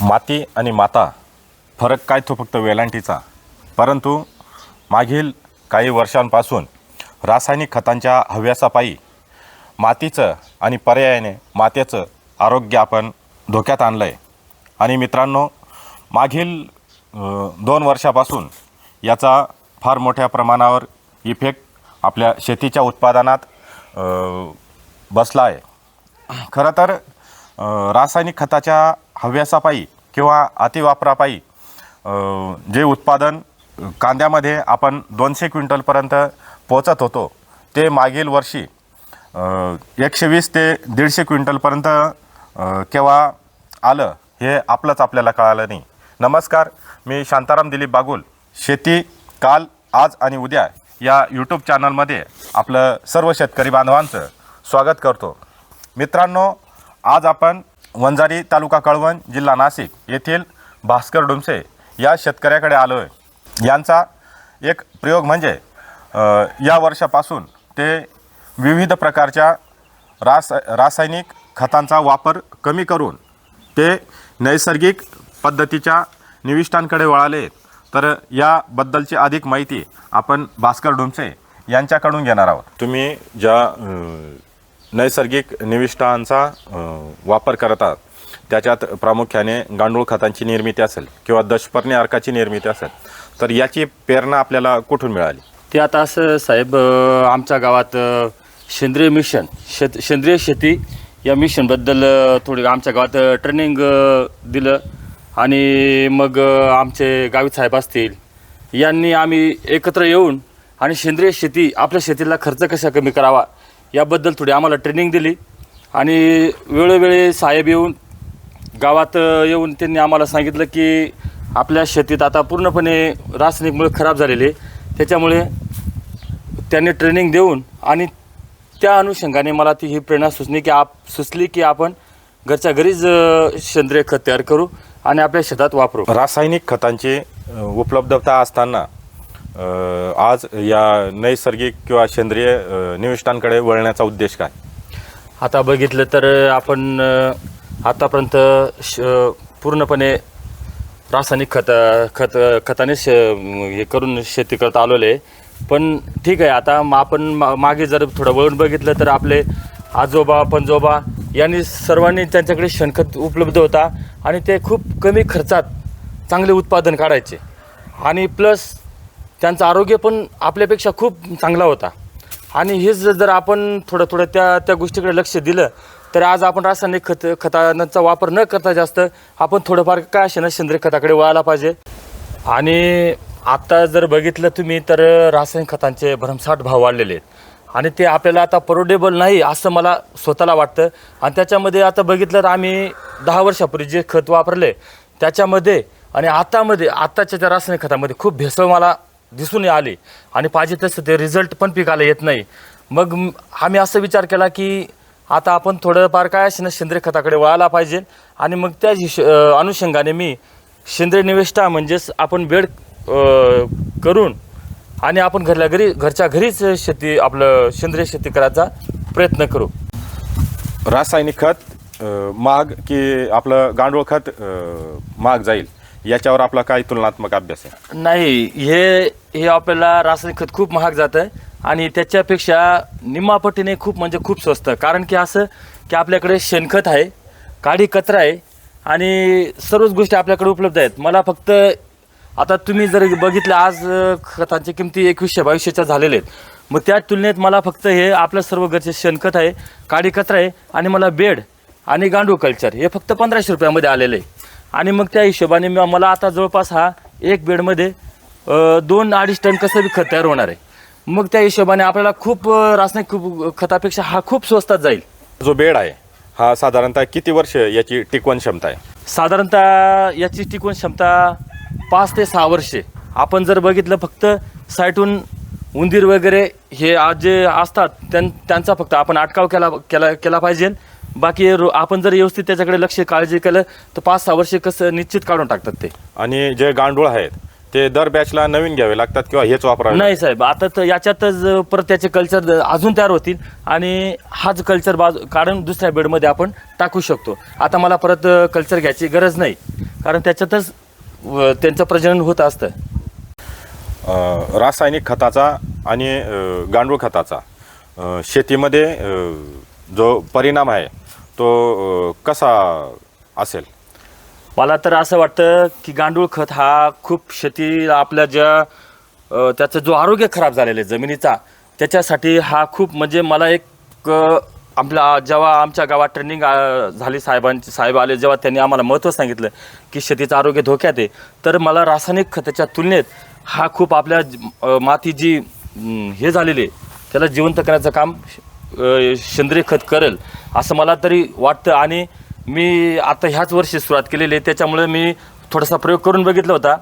माती आणि माता फरक काय तो फक्त वेलांटीचा? परंतु मागील काही वर्षांपासून रासायनिक खतांच्या हव्यासापायी मातीचं आणि पर्यायाने मातेचं आरोग्य आपण धोक्यात आणलं आहे आणि मित्रांनो मागील दोन वर्षापासून याचा फार मोठ्या प्रमाणावर इफेक्ट आपल्या शेतीच्या उत्पादनात बसला आहे खरं तर रासायनिक खताच्या हव्यासापायी किंवा अतिवापरापायी जे उत्पादन कांद्यामध्ये आपण दोनशे क्विंटलपर्यंत पोचत होतो ते मागील वर्षी एकशे वीस ते दीडशे क्विंटलपर्यंत केव्हा आलं हे आपलंच आपल्याला कळालं नाही. नमस्कार मी शांताराम दिलीप बागुल. शेती काल आज आणि उद्या या यूट्यूब चॅनलमध्ये आपलं सर्व शेतकरी बांधवांचं स्वागत करतो. मित्रांनो आज आपण वंजारी तालुका कळवण जिल्हा नाशिक येथील भास्कर डुमसे या शेतकऱ्याकडे आलो आहे यांचा एक प्रयोग म्हणजे या वर्षापासून ते विविध प्रकारच्या रास रासायनिक खतांचा वापर कमी करून ते नैसर्गिक पद्धतीच्या निविष्ठांकडे वळाले. तर याबद्दलची अधिक माहिती आपण भास्कर डुमसे यांच्याकडून घेणार आहोत. तुम्ही ज्या नैसर्गिक निविष्ठांचा वापर करतात त्याच्यात प्रामुख्याने गांडूळ खतांची निर्मिती असेल किंवा दशपर्णी अर्काची निर्मिती असेल तर याची प्रेरणा आपल्याला कुठून मिळाली? ते आता असं साहेब आमच्या गावात सेंद्रिय मिशन शेत सेंद्रिय शेती या मिशनबद्दल थोडी आमच्या गावात ट्रेनिंग दिलं. आणि मग आमचे गावी साहेब असतील यांनी आम्ही एकत्र येऊन आणि सेंद्रिय शेती आपल्या शेतीला खर्च कसा कमी करावा याबद्दल थोडी आम्हाला ट्रेनिंग दिली. आणि वेळोवेळी साहेब येऊन गावात येऊन त्यांनी आम्हाला सांगितलं की आपल्या शेतीत आता पूर्णपणे रासायनिकमुळे खराब झालेले त्याच्यामुळे त्यांनी ट्रेनिंग देऊन आणि त्या अनुषंगाने मला ती ही प्रेरणा सुचली की आप सुचली की आपण घरच्या घरीच सेंद्रिय खत तयार करू आणि आपल्या शेतात वापरू. रासायनिक खतांची उपलब्धता असताना आज या नैसर्गिक किंवा सेंद्रिय निविष्ठांकडे वळण्याचा उद्देश काय? आता बघितलं तर आपण आतापर्यंत श पूर्णपणे रासायनिक खत खत खताने श हे करून शेती करत आलेलो. आहे पण ठीक आहे आता आपण मा- मागे जर थोडं वळून बघितलं तर आपले आजोबा पंजोबा यांनी सर्वांनी त्यांच्याकडे शेणखत उपलब्ध होता आणि ते खूप कमी खर्चात चांगले उत्पादन काढायचे. आणि प्लस त्यांचं आरोग्य पण आपल्यापेक्षा खूप चांगला होता. आणि हेच जर आपण थोडं थोडं त्या त्या गोष्टीकडे लक्ष दिलं तर आज आपण रासायनिक खत खतांचा वापर न करता जास्त आपण थोडंफार काय असे ना सेंद्रिय खताकडे वळायला पाहिजे. आणि आत्ता जर बघितलं तुम्ही तर रासायनिक खतांचे भरमसाठ भाव वाढलेले आहेत. आणि ते आपल्याला आता परवडेबल नाही असं मला स्वतःला वाटतं. आणि त्याच्यामध्ये आता बघितलं तर आम्ही दहा वर्षापूर्वी जे खत वापरले त्याच्यामध्ये आणि आतामध्ये आत्ताच्या त्या रासायनिक खतामध्ये खूप भेसळ मला दिसून आले. आणि पाहिजे तसं ते रिझल्ट पण पिकाला येत नाही. मग आम्ही असं विचार केला की आता आपण थोडंफार काय असेल सेंद्रिय खताकडे वळायला पाहिजे. आणि मग त्या हिश अनुषंगाने मी सेंद्रिय निवेष्टा म्हणजेच आपण बेड करून आणि आपण घरल्या घरी घरच्या घरीच शेती आपलं सेंद्रिय शेती करायचा प्रयत्न करू. रासायनिक खत महाग की आपलं गांडूळ खत महाग जाईल. याच्यावर आपला काय तुलनात्मक अभ्यास आहे? नाही हे हे आपल्याला रासायनिक खत खूप महाग जातं आणि त्याच्यापेक्षा निम्मापटीने खूप म्हणजे खूप स्वस्त. कारण की असं की आपल्याकडे शेणखत आहे काडी कचरा आहे आणि सर्वच गोष्टी आपल्याकडे उपलब्ध आहेत. मला फक्त आता तुम्ही जर बघितलं आज खतांच्या खतांची किमती एकवीसशे बावीसशेच्या झालेल्या आहेत. मग त्या तुलनेत मला फक्त हे आपलं सर्व घरचे शेणखत आहे काडी कचरा आहे आणि मला बेड आणि गांडूळ कल्चर हे फक्त पंधराशे रुपयामध्ये आलेलं आहे. आणि मग त्या हिशोबाने म- मला आता जवळपास हा एक बेडमध्ये अ, दोन अडीच टन कसं बी खत तयार होणार आहे. मग त्या हिशोबाने आपल्याला खूप अ, रासायनिक खूप खतापेक्षा हा खूप स्वस्तात जाईल. जो बेड आहे हा साधारणतः किती वर्ष याची टिकवण क्षमता आहे? साधारणतः याची टिकवण क्षमता पाच ते सहा वर्षे. आपण जर बघितलं फक्त साईटून उंदीर वगैरे हे आज जे असतात त्यां त्यांचा फक्त आपण अटकाव केला केला केला पाहिजे. बाकी रो- आपण जर व्यवस्थित त्याच्याकडे लक्ष काळजी केलं तर पाच सहा वर्षे कसं निश्चित काढून टाकतात ते. आणि जे गांडूळ आहेत ते दर बॅचला नवीन घ्यावे लागतात किंवा हेच वापरावे नाही साहेब आता तर याच्यातच परत त्याचे कल्चर अजून तयार होतील आणि हाच कल्चर बाजू काढून दुसऱ्या बेडमध्ये आपण टाकू शकतो. आता मला परत कल्चर घ्यायची गरज नाही. कारण त्याच्यातच त्यांचं प्रजनन होत असतं. अ, रासायनिक खताचा आणि अ, गांडूळ खताचा अ, शेतीमध्ये अ, जो परिणाम आहे तो कसा असेल? मला तर असं वाटतं की गांडूळ खत हा खूप शेती आपल्या ज्या त्याचं त्याचा जो आरोग्य खराब झालेलं आहे जमिनीचा त्याच्यासाठी हा खूप म्हणजे मला एक आपला जेव्हा आमच्या गावात ट्रेनिंग झाली साहेबांची साहेब आले जेव्हा त्यांनी आम्हाला महत्त्व सांगितलं की शेतीचं आरोग्य धोक्यात आहे तर मला रासायनिक खताच्या तुलनेत हा खूप आपल्या माती जी हे झालेली आहे त्याला जिवंत करण्याचं काम सेंद्रिय खत करेल असं मला तरी वाटतं. आणि मी आता ह्याच वर्षी सुरुवात केलेली आहे. त्याच्यामुळे मी थोडासा प्रयोग करून बघितला होता.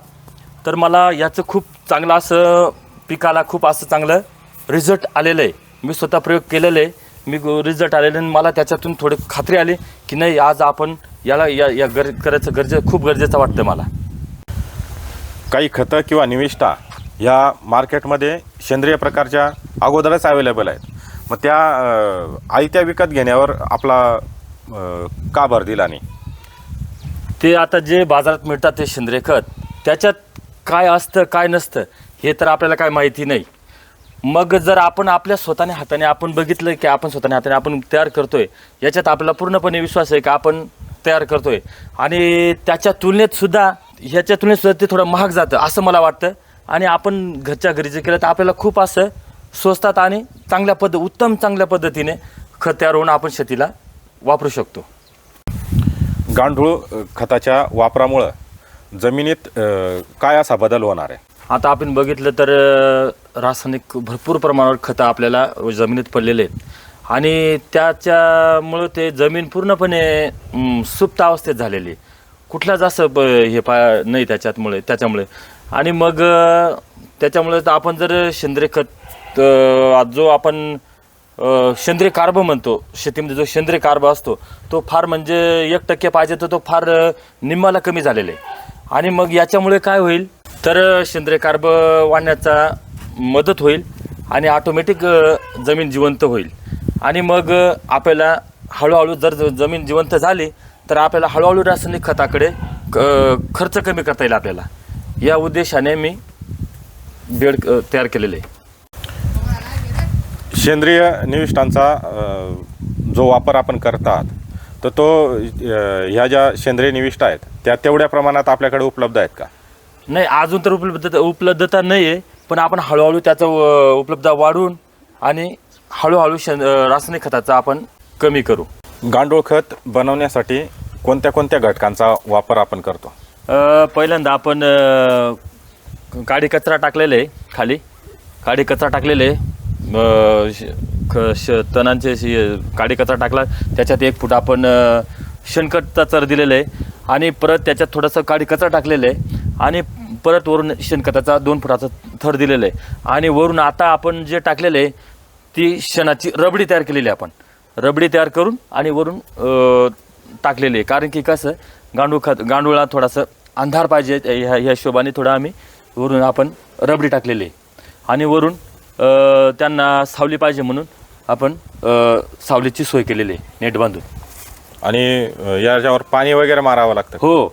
तर मला याचं खूप चांगलं असं पिकाला खूप असं चांगलं रिझल्ट आलेलं आहे. मी स्वतः प्रयोग केलेलं आहे. मी रिझल्ट आलेले आणि मला त्याच्यातून थोडी खात्री आली की नाही आज आपण याला या या गर करायचं गरजे खूप गरजेचं वाटतं मला. काही खतं किंवा निविष्ठा ह्या मार्केटमध्ये सेंद्रिय प्रकारच्या अगोदरच अवेलेबल आहेत. मग त्या अ, आयत्या विकत घेण्यावर आपला का भर दिला नाही? ते आता जे बाजारात मिळतात ते सेंद्रिय खत त्याच्यात काय असतं काय नसतं हे तर आपल्याला काय माहिती नाही. मग जर आपण आपल्या स्वतःने हाताने आपण बघितलं की आपण स्वतःने हाताने आपण तयार करतोय याच्यात आपल्याला पूर्णपणे विश्वास आहे की आपण तयार करतोय. आणि त्याच्या तुलनेत सुद्धा ह्याच्या तुलनेत सुद्धा ते थोडं महाग जातं असं मला वाटतं. आणि आपण घरच्या घरी जे केलं तर आपल्याला खूप असं स्वस्तात आणि चांगल्या पद्ध उत्तम चांगल्या पद्धतीने खत तयार होऊन आपण शेतीला वापरू शकतो. गांडूळ खताच्या वापरामुळं जमिनीत अ, काय असा बदल होणार आहे? आता आपण बघितलं तर अ, रासायनिक भरपूर प्रमाणावर खतं आपल्याला जमिनीत पडलेले आहेत. आणि त्याच्यामुळं ते जमीन पूर्णपणे सुप्त अवस्थेत झालेली आहे. कुठलाच असं ब हे पा नाही त्याच्यातमुळे त्याच्यामुळे. आणि मग अ, त्याच्यामुळे तर आपण जर सेंद्रिय खत तर जो आपण सेंद्रिय कार्ब म्हणतो शेतीमध्ये जो सेंद्रिय कार्ब असतो तो फार म्हणजे एक टक्के पाहिजे तर तो फार निम्माला कमी झालेला आहे. आणि मग याच्यामुळे काय होईल? तर सेंद्रिय कार्ब वाढण्याचा मदत होईल आणि ऑटोमॅटिक जमीन जिवंत होईल. आणि मग आपल्याला हळूहळू जर जमीन जिवंत झाली तर आपल्याला हळूहळू रासायनिक खताकडे क- खर्च कमी करता येईल आपल्याला. या उद्देशाने मी बेड तयार केलेले आहे. सेंद्रिय निविष्ठांचा अ, जो वापर आपण करतात तर तो ह्या ज्या सेंद्रिय निविष्ठा आहेत त्या तेवढ्या प्रमाणात आपल्याकडे उपलब्ध आहेत का? नाही अजून तर उपलब्धता उपलब्धता नाही आहे पण आपण हळूहळू त्याचं उपलब्धता वाढवून आणि हळूहळू अ, रासायनिक खताचा आपण कमी करू. गांडूळ खत बनवण्यासाठी कोणत्या कोणत्या घटकांचा वापर आपण करतो? पहिल्यांदा आपण काडी कचरा टाकलेले आहे खाली. काडी कचरा टाकलेले आहे. अ, श- ख- श तणांचे काडी कचरा टाकला. त्याच्यात एक फूट आपण अ, शेणखतचा चर दिलेलं आहे आणि परत त्याच्यात थोडंसं काडी कचरा टाकलेलं आहे आणि परत वरून शेणखताचा दोन फुटाचा थर दिलेलं आहे आणि वरून आता आपण जे टाकलेलं आहे ती शेणाची रबडी तयार केलेली आहे आपण. रबडी तयार करून आणि वरून अ, टाकलेली आहे. कारण की कसं गांडूळ खत गांडूळा थोडासा अंधार पाहिजे ह्या ह्या हिशोबाने थोडं आम्ही वरून आपण रबडी टाकलेली आहे. आणि वरून त्यांना सावली पाहिजे म्हणून आपण सावलीची सोय केलेली आहे नेट बांधून. आणि याच्यावर पाणी वगैरे मारावं लागतं हो.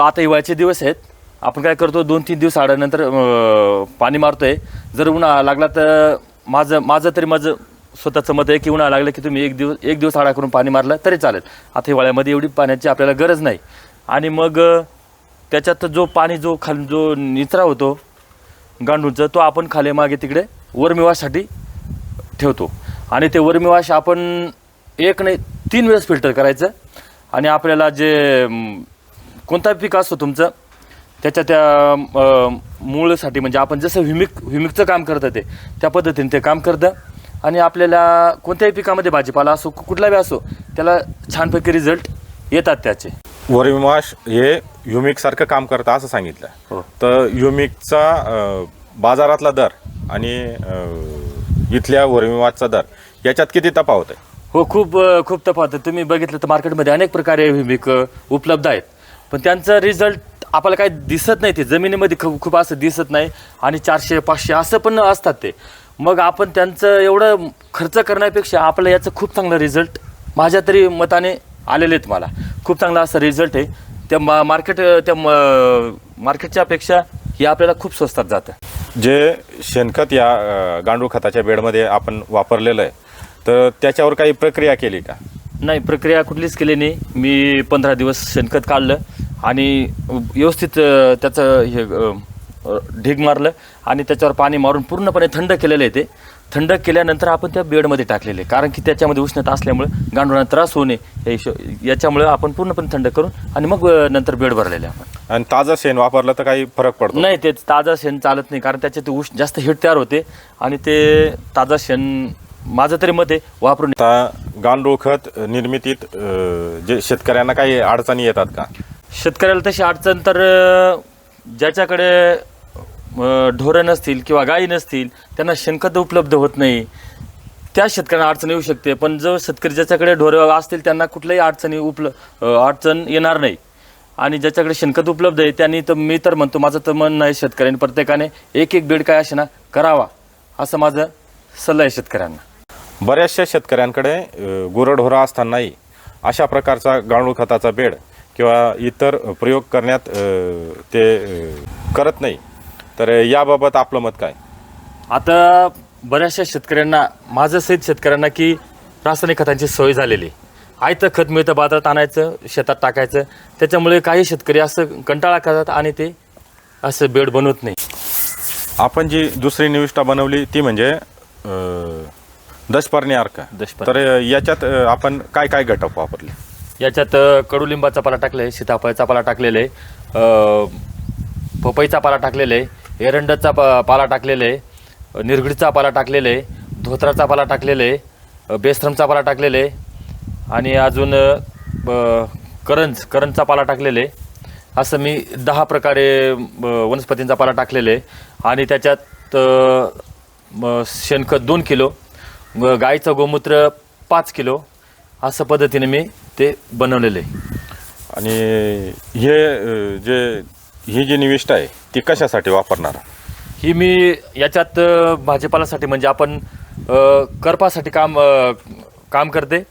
आता हिवाळ्याचे दिवस आहेत. आपण काय करतो दोन तीन दिवस आल्यानंतर पाणी मारतोय. जर उन्हाळा लागला तर माझं माझं तरी माझं स्वतःचं मत आहे की उन्हाळा लागलं की तुम्ही एक दिवस एक दिवस आडा करून पाणी मारलं तरी चालेल. आता हिवाळ्यामध्ये एवढी पाण्याची आपल्याला गरज नाही. आणि मग त्याच्यात जो पाणी जो खाली जो निचरा होतो गांडूळचं तो आपण खाली मागे तिकडे वरमिवासाठी ठेवतो. आणि ते वरमिवाश आपण एक नाही तीन वेळेस फिल्टर करायचं. आणि आपल्याला जे कोणता पीक असतो तुमचं त्याच्या त्या मूळसाठी म्हणजे आपण जसं व्हिमिक व्हिमिकचं काम करतं ते त्या पद्धतीने ते काम करतं. आणि आपल्याला कोणत्याही पिकामध्ये भाजीपाला असो कुठलाही असो त्याला छानपैकी रिझल्ट येतात त्याचे. वरिमाश हे युमिक सारखं काम करतं असं सांगितलं हो. तर युमिकचा बाजारातला दर आणि इथल्या वरविवादचा दर याच्यात किती तफावत आहे? हो खूप खूप तफावत आहे. तुम्ही बघितलं तर मार्केटमध्ये अनेक प्रकारे व्हिमिक उपलब्ध आहेत. पण त्यांचा रिझल्ट आपल्याला काय दिसत नाही ते. जमिनीमध्ये खूप खूप असं दिसत नाही आणि चारशे पाचशे असं पण असतात ते. मग आपण त्यांचं एवढं खर्च करण्यापेक्षा आपलं याचं खूप चांगलं रिझल्ट माझ्या तरी मताने आलेले आहेत मला. खूप चांगला असा रिझल्ट आहे. त्या मा मार्केट त्या म- मार्केटच्या अपेक्षा हे आपल्याला खूप स्वस्तात जातं. जे शेणखत या अ, गांडूळ खताच्या बेडमध्ये आपण वापरलेलं आहे तर त्याच्यावर काही प्रक्रिया केली का? नाही प्रक्रिया कुठलीच केली नाही. मी पंधरा दिवस शेणखत काढलं आणि व्यवस्थित अ, त्याचं हे अ, ढीग मारलं आणि त्याच्यावर पाणी मारून पूर्णपणे थंड केलेलं आहे ते. थंड केल्यानंतर आपण त्या बेडमध्ये टाकलेले. कारण की त्याच्यामध्ये उष्णता असल्यामुळे गांडुळांना त्रास होऊ नये. या हिशो याच्यामुळे आपण पूर्णपणे थंड करून आणि मग नंतर बेड भरलेले आपण. आणि ताजं शेण वापरलं तर काही फरक पडतो? नाही ते ताजं शेण चालत नाही. कारण त्याच्यात उष्ण जास्त हीट तयार होते आणि ते ताजं शेण माझं तरी मत आहे वापरून गांडूळ खत निर्मितीत जे शेतकऱ्यांना काही अडचणी येतात का? शेतकऱ्याला तशी अडचण तर ज्याच्याकडे ढोरं नसतील किंवा गायी नसतील त्यांना शेणखत उपलब्ध होत नाही. त्या शेतकऱ्यांना अडचण येऊ शकते पण जो शेतकरी ज्याच्याकडे ढोरं असतील त्यांना कुठल्याही अडचणी उपल अडचण येणार नाही. आणि ज्याच्याकडे शेणखत उपलब्ध आहे त्यांनी तर मी तर म्हणतो माझं तर म्हणणं आहे शेतकऱ्यांनी प्रत्येकाने एक एक बेड काय असे ना करावा. असं माझं सल्ला आहे शेतकऱ्यांना. बऱ्याचशा शेतकऱ्यांकडे गुरंढोरा गुरंढोरं असतानाही अशा प्रकारचा गांडूळ खताचा बेड किंवा इतर प्रयोग करण्यात ते करत नाही. तर याबाबत आपलं मत काय? आता बऱ्याचशा शेतकऱ्यांना माझं सहित शेतकऱ्यांना की रासायनिक खतांची सवय झालेली आहे. आयतं खत मिळतं बाजारात आणायचं शेतात टाकायचं. त्याच्यामुळे काही शेतकरी असं कंटाळा करतात आणि ते असं बेड बनवत नाही. आपण जी दुसरी निविष्ठा बनवली ती म्हणजे अ, दशपर्णी अर्क दशपर्णी. तर याच्यात अ, आपण काय काय घटक वापरले? याच्यात अ, कडुलिंबाचा पाला टाकला आहे सीताफळाचा पाला टाकलेला आहे अ, पपईचा पाला टाकलेला आहे एरंडचा पा पाला टाकलेला आहे निरगडीचा पाला टाकलेला आहे धोत्राचा पाला टाकलेला आहे बेस्त्रमचा पाला टाकलेला आहे आणि अजून ब- करंज करंजचा पाला टाकलेला. आहे असं मी दहा प्रकारे वनस्पतींचा पाला टाकलेला. आहे आणि त्याच्यात शेणखत दोन किलो गाईचं गोमूत्र पाच किलो असं पद्धतीने मी ते बनवलेलं. आहे आणि हे जे ही जी निविष्ट आहे ती कशासाठी वापरणार? ही मी याच्यात अ, भाजीपालासाठी म्हणजे आपण अ, करपासाठी काम अ, काम करते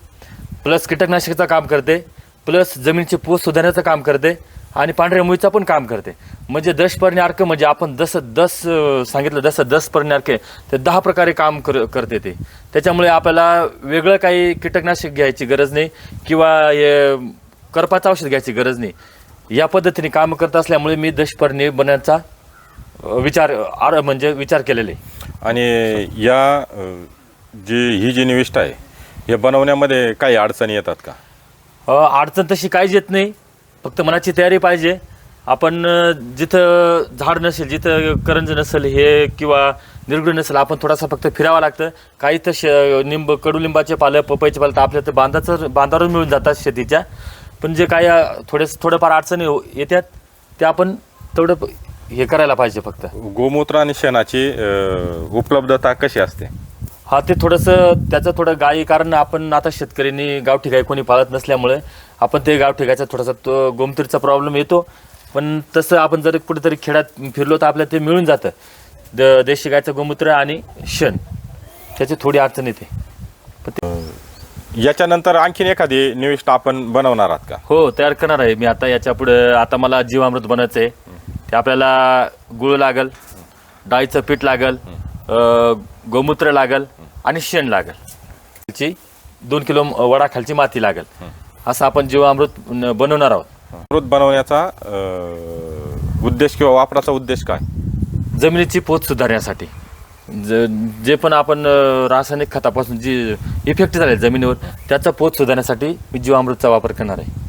प्लस कीटकनाशकाचं काम करते प्लस जमिनीची पोत सुधारण्याचं काम करते आणि पांढऱ्या मुळीचं पण काम करते. म्हणजे दश अर्क म्हणजे आपण जसं दस अ, सांगितलं जसं दस पर्ण्यार्क आहे ते दहा प्रकारे काम कर करते ते. त्याच्यामुळे आपल्याला वेगळं काही कीटकनाशक घ्यायची गरज नाही किंवा हे करपाचं औषध घ्यायची गरज नाही. या पद्धतीने काम करत असल्यामुळे मी दशपर्णी बनण्याचा विचार आर म्हणजे विचार केलेले. आणि या जी ही जी निविष्ठा आहे हे बनवण्यामध्ये काही अडचणी येतात का? अ, अडचण तशी काहीच येत नाही. फक्त मनाची तयारी पाहिजे. आपण अ, जिथं झाड नसेल जिथं करंज नसेल हे किंवा निरगुड नसेल आपण थोडासा फक्त फिरावं लागतं. काही तर श निंब कडुलिंबाचे पालं पपईचे पालं तर आपल्या तर बांधाचं बांधावर मिळून जातात शेतीच्या. पण जे काही अ, थोडे थोडंफार अडचणी हो- येतात ते आपण तेवढं प- हे करायला पाहिजे फक्त. गोमूत्र आणि शेणाची अ, उपलब्धता कशी असते? हा ते थोडंसं त्याचं थोडं गाई कारण आपण आता शेतकऱ्यांनी गावठी गाई कोणी पाळत नसल्यामुळे आपण ते गावठी गायचा थोडासा तो गोमतीरचा प्रॉब्लेम येतो. पण तसं आपण जर कुठेतरी खेड्यात फिरलो तर आपल्याला ते मिळून जातं. द देशी गायचं गोमूत्र आणि शेण. त्याची थोडी अडचण येते. पण ते याच्यानंतर आणखीन एखादी निविष्ठा आपण बनवणार आहात का? हो तयार करणार आहे. मी आता याच्यापुढे आता मला जीवामृत बनायचं आहे ते आपल्याला गुळ लागल डाळीचं पीठ लागल अ, गोमूत्र लागल आणि शेण लागल. ची दोन किलो वडा खालची माती लागल. असं आपण जीवामृत न- बनवणार आहोत. अमृत बनवण्याचा अ, उद्देश किंवा वापराचा उद्देश काय? जमिनीची पोत सुधारण्यासाठी. ज जे पण आपण अ, रासायनिक खतापासून जी इफेक्ट झाले जमिनीवर त्याचा पोत सुधारण्यासाठी मी जीवामृतचा वापर करणार आहे.